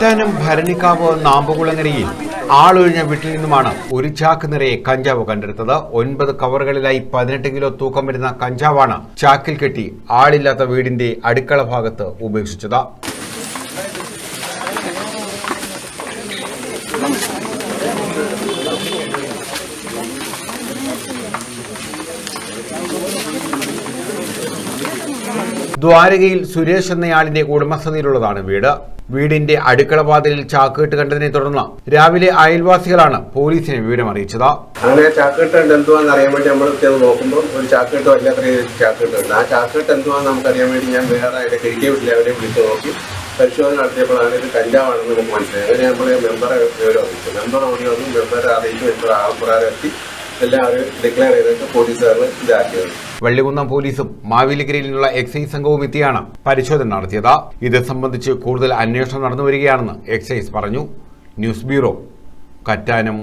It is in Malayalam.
കറ്റാനം ഭരണിക്കാവ് നാമ്പുകുളങ്ങരയിൽ ആളൊഴിഞ്ഞ വീട്ടിൽ നിന്നുമാണ് ഒരു ചാക്ക് നിറയെ കഞ്ചാവ് കണ്ടെടുത്തത്. ഒൻപത് കവറുകളിലായി പതിനെട്ട് കിലോ തൂക്കം വരുന്ന കഞ്ചാവാണ് ചാക്കിൽ കെട്ടി ആളില്ലാത്ത വീടിന്റെ അടുക്കള ഭാഗത്ത് ഉപേക്ഷിച്ചത്. ദ്വാരകയിൽ സുരേഷ് എന്നയാളിന്റെ ഉടമസ്ഥതയിലുള്ളതാണ് വീട്. വീടിന്റെ അടുക്കള വാതിലിൽ ചാക്കേട്ട് കണ്ടതിനെ തുടർന്ന് രാവിലെ അയൽവാസികളാണ് പോലീസിനെ വിവരം അറിയിച്ചത് അങ്ങനെ ചാക്കേട്ട് എന്തുവാന്ന് അറിയാൻ വേണ്ടി നമ്മൾ നോക്കുമ്പോൾ ഒരു ചാക്കേട്ട് വല്ലാത്ത രീതിയിൽ ചാക്കേട്ട് ഉണ്ട്. ആ ചാക്കേട്ട് എന്തുവാന്ന് നമുക്കറിയാൻ വേണ്ടി ഞാൻ വേറെ അതിന്റെ കിഴക്കേ വീട്ടിൽ അവരെ വിളിച്ച് നോക്കി പരിശോധന നടത്തിയപ്പോഴാണ് ഇത് കഞ്ചാവാണെന്ന് നമുക്ക് മനസ്സിലായി അങ്ങനെ നമ്മൾ മെമ്പറെ വിവരം അറിയിച്ചു. മെമ്പർ ഓടി വന്നു. മെമ്പറെ അറിയിച്ചു. മെമ്പർ ആൾപ്രകാരം എത്തി. എല്ലാം അവർ ഡിക്ലെയർ ചെയ്തിട്ട് പോലീസുകാർ ഇതാക്കിയത്. വള്ളികുന്നം പോലീസും മാവേലിക്കരയിൽ നിന്നുള്ള എക്സൈസ് സംഘവും എത്തിയാണ് പരിശോധന നടത്തിയത്. ഇത് സംബന്ധിച്ച് കൂടുതൽ അന്വേഷണം നടന്നുവരികയാണെന്ന് എക്സൈസ് പറഞ്ഞു. News bureau Kattanam.